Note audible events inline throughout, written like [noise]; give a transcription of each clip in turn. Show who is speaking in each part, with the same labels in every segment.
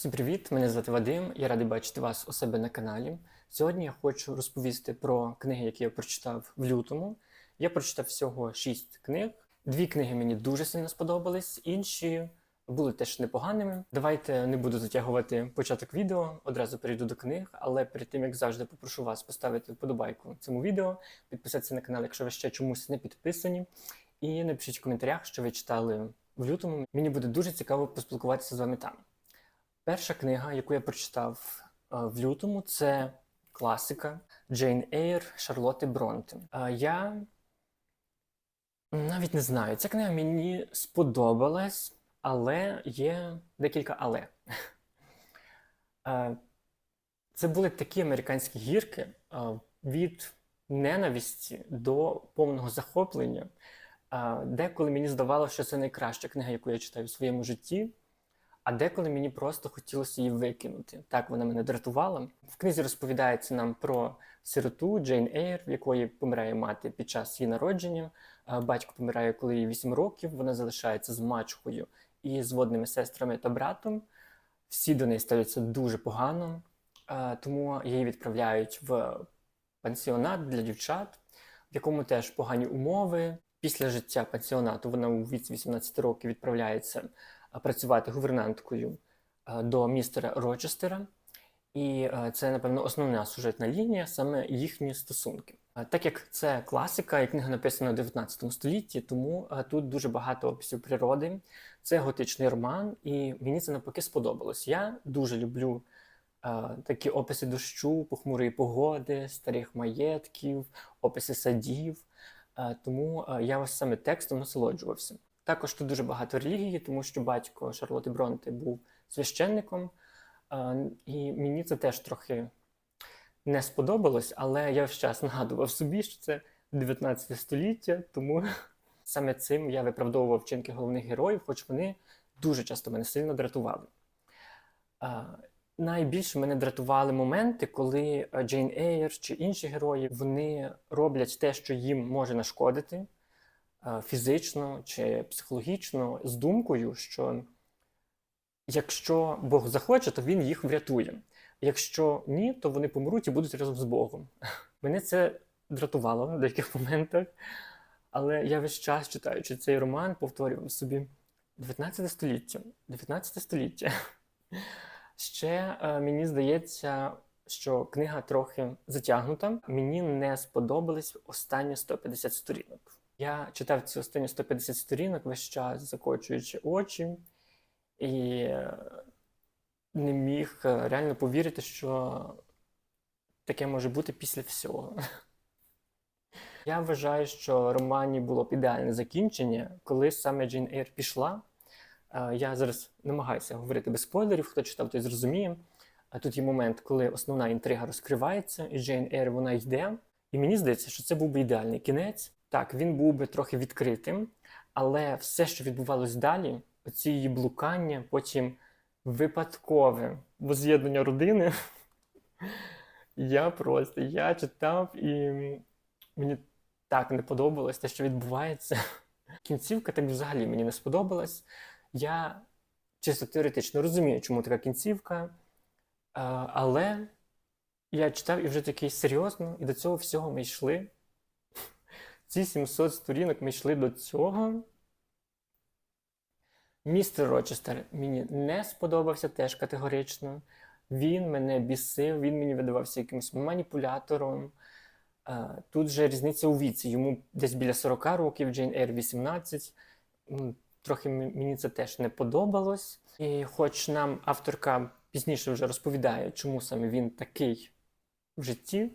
Speaker 1: Всім привіт! Мене звати Вадим. Я радий бачити вас у себе на каналі. Сьогодні я хочу розповісти про книги, які я прочитав в лютому. Я прочитав всього шість книг. Дві книги мені дуже сильно сподобались, інші були теж непоганими. Давайте не буду затягувати початок відео, одразу перейду до книг, але перед тим як завжди попрошу вас поставити вподобайку цьому відео, підписатися на канал, якщо ви ще чомусь не підписані, і напишіть в коментарях, що ви читали в лютому. Мені буде дуже цікаво поспілкуватися з вами там. Перша книга, яку я прочитав е, в лютому, це класика Джейн Ейр Шарлотти Бронте. Е, Я навіть не знаю, ця книга мені сподобалась, але є декілька але. Е, Це були такі американські гірки від ненависті до повного захоплення. Деколи мені здавалося, що це найкраща книга, яку я читаю в своєму житті. А деколи мені просто хотілося її викинути. Так вона мене дратувала. В книзі розповідається нам про сироту Джейн Ейр, в якої помирає мати під час її народження. Батько помирає, коли їй 8 років. Вона залишається з мачухою і з водними сестрами та братом. Всі до неї ставляться дуже погано, тому її відправляють в пансіонат для дівчат, в якому теж погані умови. Після життя пансіонату вона у віці 18 років відправляється працювати гувернанткою до містера Рочестера. І це, напевно, основна сюжетна лінія, саме їхні стосунки. Так як це класика, і книга написана у 19 столітті, тому тут дуже багато описів природи. Це готичний роман, і мені це навпаки сподобалось. Я дуже люблю такі описи дощу, похмурої погоди, старих маєтків, описи садів. Тому я ось саме текстом насолоджувався. Також тут дуже багато релігії, тому що батько Шарлоти Бронте був священником, і мені це теж трохи не сподобалось, але я весь нагадував собі, що це 19 століття, тому [laughs] саме цим я виправдовував вчинки головних героїв, хоч вони дуже часто мене сильно дратували. Найбільше мене дратували моменти, коли е, Джейн Ейр чи інші герої вони роблять те, що їм може нашкодити е, фізично чи психологічно, з думкою, що якщо Бог захоче, то він їх врятує. Якщо ні, то вони помруть і будуть разом з Богом. [laughs] Мене це дратувало в деяких моментах, але я весь час читаючи цей роман, повторював собі 19 століття, 19 століття. [laughs] Ще е, мені здається, що книга трохи затягнута. Мені не сподобались останні 150 сторінок. Я читав ці останні 150 сторінок весь час, закочуючи очі, і не міг е, реально повірити, що таке може бути після всього. [laughs] Я вважаю, що романі було б ідеальне закінчення, коли саме Джейн Ейр пішла. Е, Я зараз намагаюся говорити без спойлерів, хто читав, той зрозуміє. А тут є момент, коли основна інтрига розкривається, і Джейн Ейр вона йде. І мені здається, що це був би ідеальний кінець. Так, він був би трохи відкритим, але все, що відбувалось далі, оці її блукання, потім випадкове воз'єднання родини. [laughs] Я просто я читав і мені так не подобалось те, що відбувається. [laughs] Кінцівка так взагалі мені не сподобалась. Я чисто теоретично розумію, чому така кінцівка, але я читав і вже такий серйозно, і до цього всього ми йшли. Ці 700 сторінок ми йшли до цього. Містер Рочестер мені не сподобався теж категорично. Він мене бісив, він мені видавався якимось маніпулятором. Е, Тут же різниця у віці. Йому десь біля 40 років, Джейн Ейр 18. Трохи мені це теж не подобалось. І хоч нам авторка пізніше вже розповідає, чому саме він такий в житті,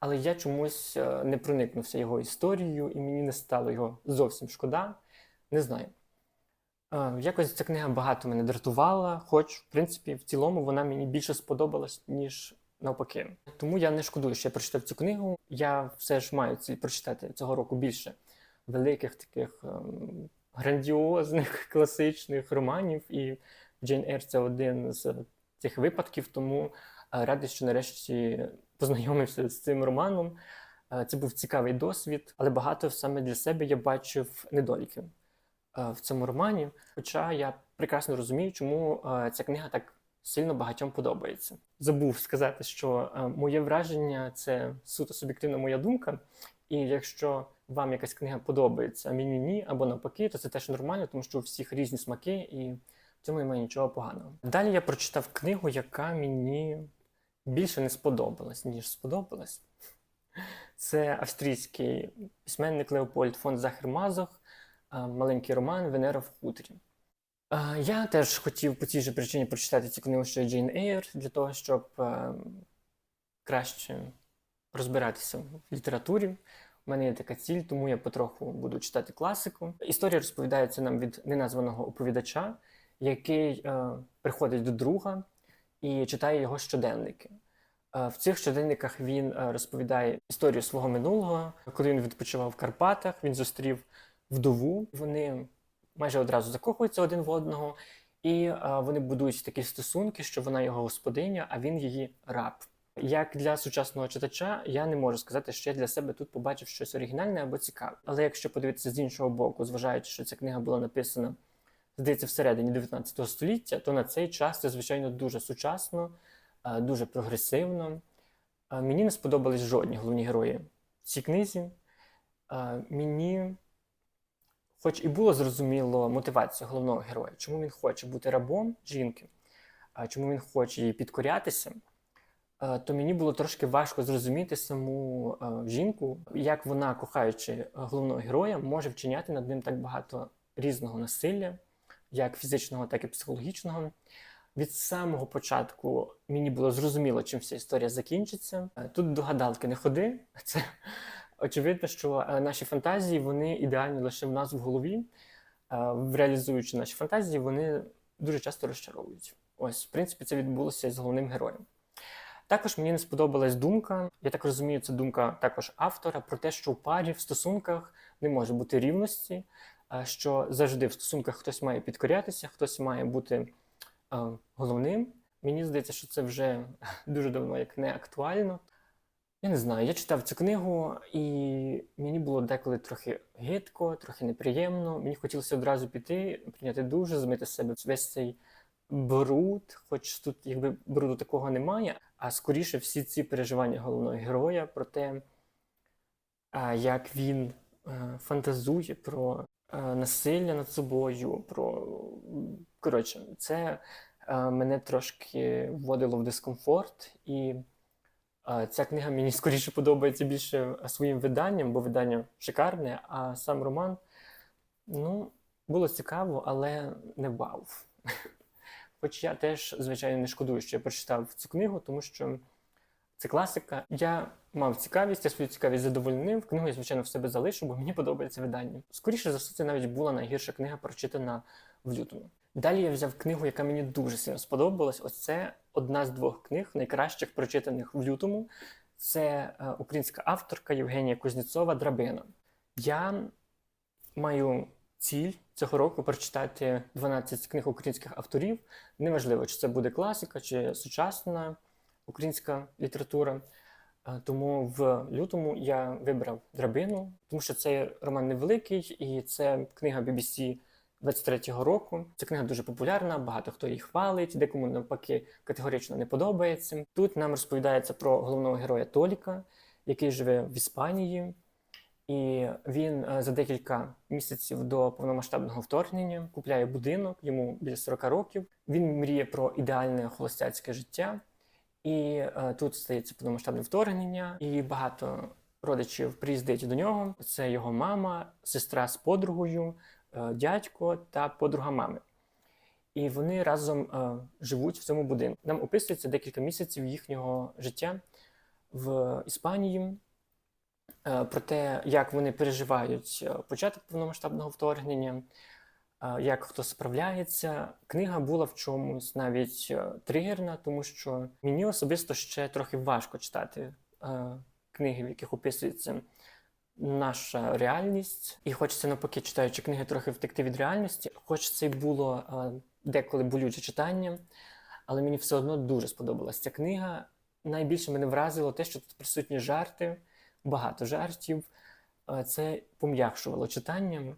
Speaker 1: але я чомусь е, не проникнувся його історією, і мені не стало його зовсім шкода. Не знаю. Е, Якось ця книга багато мене дратувала, хоч, в принципі, в цілому вона мені більше сподобалась, ніж навпаки. Тому я не шкодую, що я прочитав цю книгу. Я все ж маю ціль прочитати цього року більше великих таких ем, грандіозних [laughs] класичних романів. І Джейн Ейр це один з цих випадків, тому е, радий, що нарешті познайомився з цим романом. Е, Це був цікавий досвід, але багато саме для себе я бачив недоліків е, в цьому романі. Хоча я прекрасно розумію, чому е, ця книга так сильно багатьом подобається. Забув сказати, що моє враження це суто суб'єктивна моя думка. І якщо вам якась книга подобається, а мені ні, або навпаки, то це теж нормально, тому що у всіх різні смаки, і в цьому немає нічого поганого. Далі я прочитав книгу, яка мені більше не сподобалась, ніж сподобалась. Це австрійський письменник Леопольд фон Захер-Мазох, е, маленький роман Венера в хуторі. Е, Я теж хотів по цій же причині прочитати цю книгу, що Джейн Ейр, для того, щоб е, краще розбиратися в літературі. У мене є така ціль, тому я потроху буду читати класику. Історія розповідається нам від неназваного оповідача, який е, приходить до друга і читає його щоденники. Е, В цих щоденниках він е, розповідає історію свого минулого. Коли він відпочивав в Карпатах, він зустрів вдову. Вони майже одразу закохуються один в одного, і е, вони будують такі стосунки, що вона його господиня, а він її раб. Як для сучасного читача, я не можу сказати, що я для себе тут побачив щось оригінальне або цікаве. Але якщо подивитися з іншого боку, зважаючи, що ця книга була написана, здається, всередині 19 століття, то на цей час це, звичайно, дуже сучасно, е, дуже прогресивно. Е, Мені не сподобались жодні головні герої в цій книзі. Е, Мені, хоч і було зрозуміло мотивація головного героя, чому він хоче бути рабом жінки, чому він хоче їй підкорятися, то мені було трошки важко зрозуміти саму жінку, як вона, кохаючи головного героя, може вчиняти над ним так багато різного насилля, як фізичного, так і психологічного. Від самого початку мені було зрозуміло, чим вся історія закінчиться. Тут до гадалки не ходи. Це очевидно, що е, наші фантазії вони ідеальні лише в нас в голові. Е, Реалізуючи наші фантазії, вони дуже часто розчаровують. Ось, в принципі, це відбулося з головним героєм. Також мені не сподобалась думка, я так розумію, це думка також автора про те, що у парі в стосунках не може бути рівності, що завжди в стосунках хтось має підкорятися, хтось має бути е, головним. Мені здається, що це вже [laughs] дуже давно як не актуально. Я не знаю, я читав цю книгу, і мені було деколи трохи гидко, трохи неприємно. Мені хотілося одразу піти, прийняти душ, змити з себе весь цей бруд, хоч тут якби бруду такого немає, а скоріше всі ці переживання головного героя про те, як він е, фантазує про е, насилля над собою, про коротше, це е, мене трошки вводило в дискомфорт, і е, ця книга мені [laughs] скоріше подобається більше своїм виданням, бо видання шикарне, а сам роман, ну, було цікаво, але не вау. [laughs] Хоч я теж, звичайно, не шкодую, що я прочитав цю книгу, тому що це класика. Я мав цікавість, я свою цікавість задовольнив. Книгу я, звичайно, в себе залишу, бо мені подобається видання. Скоріше за все, це навіть була найгірша книга, прочитана в лютому. Далі я взяв книгу, яка мені дуже сильно сподобалась. Ось це одна з двох книг, найкращих прочитаних в лютому. Це е, українська авторка Євгенія Кузнєцова Драбина. Я маю ціль цього року прочитати 12 книг українських авторів. Неважливо, чи це буде класика, чи сучасна українська література. Тому в лютому я вибрав драбину, тому що цей роман невеликий, і це книга BBC 23-го року. Ця книга дуже популярна, багато хто її хвалить, декому навпаки категорично не подобається. Тут нам розповідається про головного героя Толіка, який живе в Іспанії. І він е, за декілька місяців до повномасштабного вторгнення купляє будинок, йому біля 40 років. Він мріє про ідеальне холостяцьке життя. І е, тут стається повномасштабне вторгнення, і багато родичів приїздить до нього. Це його мама, сестра з подругою, е, дядько та подруга мами. І вони разом е, живуть в цьому будинку. Нам описується декілька місяців їхнього життя в Іспанії. Е, про те, як вони переживають е, початок повномасштабного вторгнення, як хто справляється. Книга була в чомусь навіть е, тригерна, тому що мені особисто ще трохи важко читати е, книги, в яких описується наша реальність. І хочеться навпаки, читаючи книги, трохи втекти від реальності. Хоч це й було е, деколи болюче читання, але мені все одно дуже сподобалася ця книга. Найбільше мене вразило те, що тут присутні жарти багато жартів. Це пом'якшувало читання.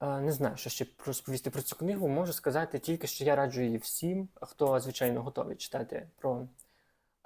Speaker 1: Е, Не знаю, що ще розповісти про цю книгу. Можу сказати тільки, що я раджу її всім, хто, звичайно, готовий читати про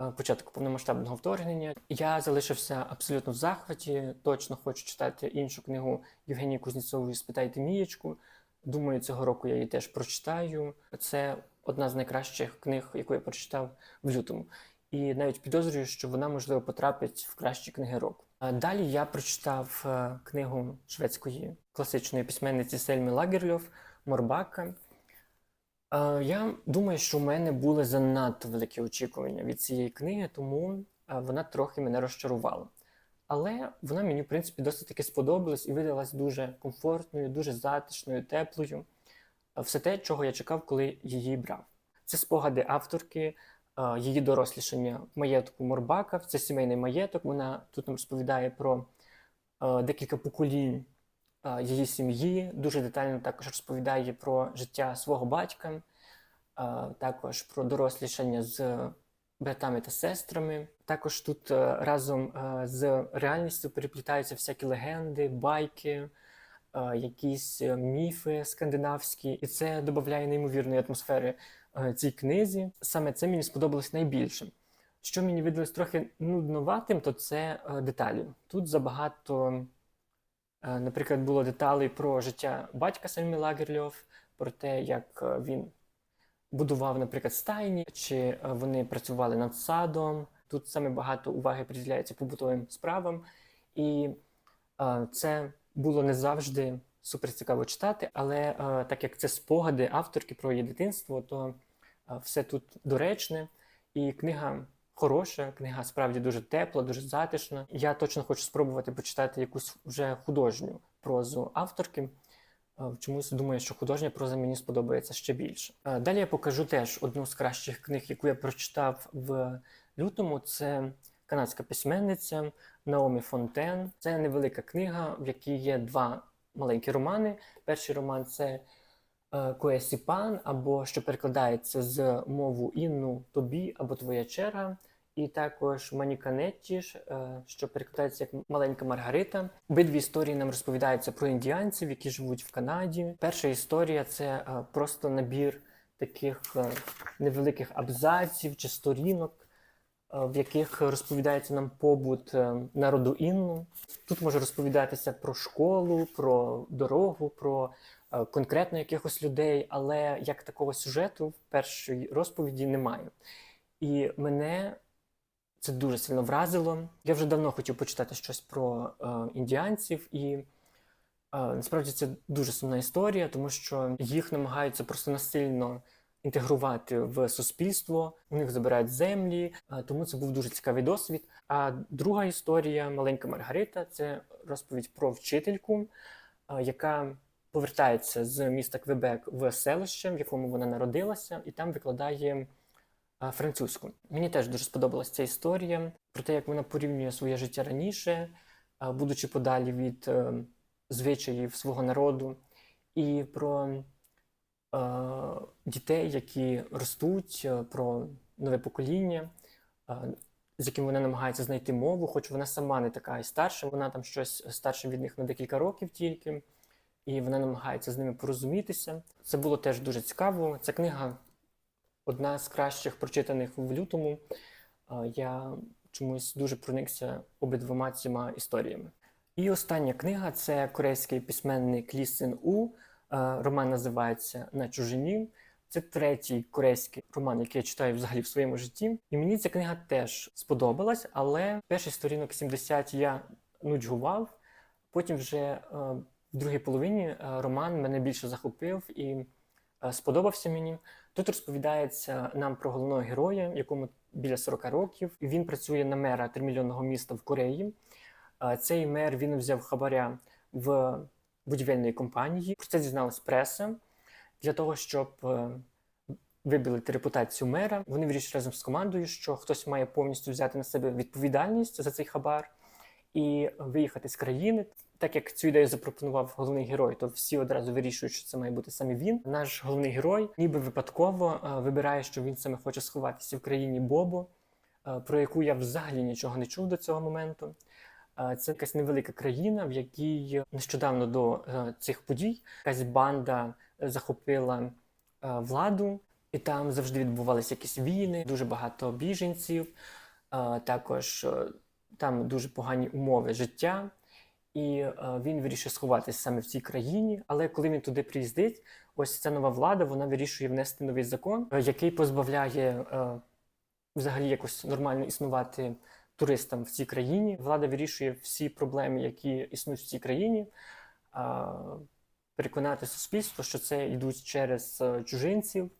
Speaker 1: е, початок повномасштабного вторгнення. Я залишився абсолютно в захваті. Точно хочу читати іншу книгу Євгенії Кузнєцової Спитайте Мієчку. Думаю, цього року я її теж прочитаю. Це одна з найкращих книг, яку я прочитав в лютому. І навіть підозрюю, що вона можливо потрапить в кращі книги року. Далі я прочитав е, книгу шведської класичної письменниці Сельми Лагерльов Морбака. Е, Я думаю, що в мене були занадто великі очікування від цієї книги, тому е, вона трохи мене розчарувала. Але вона мені, в принципі, досить таки сподобалась і видалась дуже комфортною, дуже затишною, теплою. Все те, чого я чекав, коли її брав. Це спогади авторки, її дорослішання маєтку Морбака. Це сімейний маєток. Вона тут нам розповідає про е, декілька поколінь е, її сім'ї. Дуже детально також розповідає про життя свого батька, е, також про дорослішання з братами та сестрами. Також тут е, разом е, з реальністю переплітаються всякі легенди, байки, е, якісь е, міфи скандинавські, і це додає неймовірної атмосфери е, цій книзі. Саме це мені сподобалось найбільше. Що мені видалось трохи нудноватим, то це е, деталі. Тут забагато, е, наприклад, було деталей про життя батька Сельми Лагерльов, про те, як е, він будував, наприклад, стайні, чи е, вони працювали над садом. Тут саме багато уваги приділяється побутовим справам, і е, це було не завжди супер цікаво читати, але е, так як це спогади авторки про її дитинство, то е, все тут доречне, і книга хороша, книга справді дуже тепла, дуже затишна. Я точно хочу спробувати почитати якусь вже художню прозу авторки. Е, Чомусь думаю, що художня проза мені сподобається ще більше. Далі я покажу теж одну з кращих книг, яку я прочитав в лютому. Це канадська письменниця Наомі Фонтен. Це невелика книга, в якій є два маленькі романи. Перший роман це е, Коесіпан, або що перекладається з мову Інну тобі або Твоя черга. І також Маніканеттіш, е, що перекладається як маленька Маргарита. Обидві історії нам розповідаються про індіанців, які живуть в Канаді. Перша історія це е, просто набір таких невеликих абзаців чи сторінок, в яких розповідається нам побут е, народу Інну. Тут може розповідатися про школу, про дорогу, про е, конкретно якихось людей, але як такого сюжету в першій розповіді немає. І мене це дуже сильно вразило. Я вже давно хотів почитати щось про е, індіанців, і е, насправді це дуже сумна історія, тому що їх намагаються просто насильно інтегрувати в суспільство. У них забирають землі, е, тому це був дуже цікавий досвід. А друга історія маленька Маргарита це розповідь про вчительку, е, яка повертається з міста Квебек в селище, в якому вона народилася, і там викладає французьку. Мені теж дуже сподобалася ця історія про те, як вона порівнює своє життя раніше, будучи подалі від е, звичаїв свого народу, і про е, дітей, які ростуть, е, про нове покоління, е, з яким вона намагається знайти мову, хоч вона сама не така і старша, вона там щось старша від них на декілька років тільки. І вона намагається з ними порозумітися. Це було теж дуже цікаво. Ця книга одна з кращих прочитаних в лютому. Я чомусь дуже проникся обидвома цими історіями. І остання книга це корейський письменник Лі Син У. А, Роман називається На чужині. Це третій корейський роман, який я читаю взагалі в своєму житті. І мені ця книга теж сподобалась, але перший сторінок 70 я нудьгував. Потім вже е, в другій половині е, роман мене більше захопив і е, сподобався мені. Тут розповідається нам про головного героя, якому біля 40 років. Він працює на мера тримільйонного міста в Кореї. Е, Цей мер він взяв хабаря в будівельної компанії. Про це дізналась преса для того, щоб е, вибілити репутацію мера. Вони вирішили разом з командою, що хтось має повністю взяти на себе відповідальність за цей хабар і виїхати з країни. Так як цю ідею запропонував головний герой, то всі одразу вирішують, що це має бути саме він. Наш головний герой, ніби випадково е, вибирає, що він саме хоче сховатися в країні Бобо, е, про яку я взагалі нічого не чув до цього моменту. Е, Це якась невелика країна, в якій нещодавно до е, цих подій якась банда е, захопила владу, і там завжди відбувалися якісь війни, дуже багато біженців. Також там дуже погані умови життя. І він вирішив сховатися саме в цій країні. Але коли він туди приїздить, ось ця нова влада вона вирішує внести новий закон, який позбавляє взагалі якось нормально існувати туристам в цій країні. Влада вирішує всі проблеми, які існують в цій країні, переконати суспільство, що це йдуть через е, чужинців.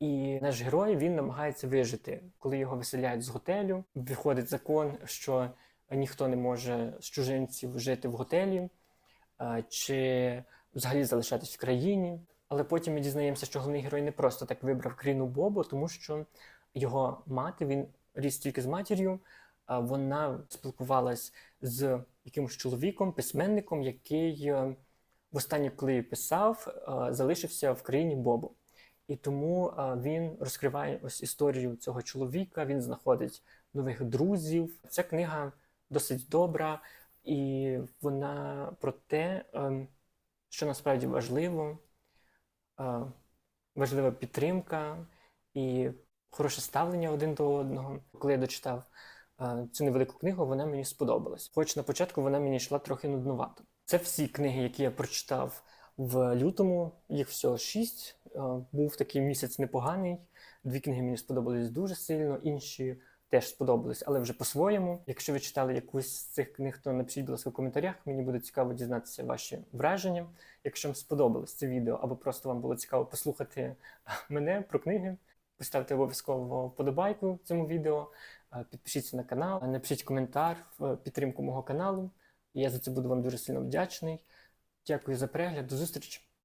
Speaker 1: І наш герой він намагається вижити, коли його виселяють з готелю. Виходить закон, що ніхто не може з чужинців жити в готелі чи взагалі залишатись в країні. Але потім ми дізнаємося, що головний герой не просто так вибрав країну Бобо, тому що його мати, він ріс тільки з матір'ю, вона спілкувалась з якимось чоловіком, письменником, який е, востаннє, коли писав, е, залишився в країні Бобо. І тому е, він розкриває ось історію цього чоловіка, він знаходить нових друзів. Ця книга досить добра, і вона про те, що насправді важливо, важлива підтримка і хороше ставлення один до одного. Коли я дочитав цю невелику книгу, вона мені сподобалась. Хоч на початку вона мені йшла трохи нуднувато. Це всі книги, які я прочитав в лютому. Їх всього шість. Був такий місяць непоганий. Дві книги мені сподобались дуже сильно, інші теж сподобались, але вже по-своєму. Якщо ви читали якусь з цих книг, то напишіть, будь ласка, в коментарях. Мені буде цікаво дізнатися ваші враження. Якщо вам сподобалось це відео, або просто вам було цікаво послухати мене про книги, поставте обов'язково вподобайку цьому відео, підпишіться на канал, напишіть коментар в підтримку мого каналу. Я за це буду вам дуже сильно вдячний. Дякую за перегляд, до зустрічі!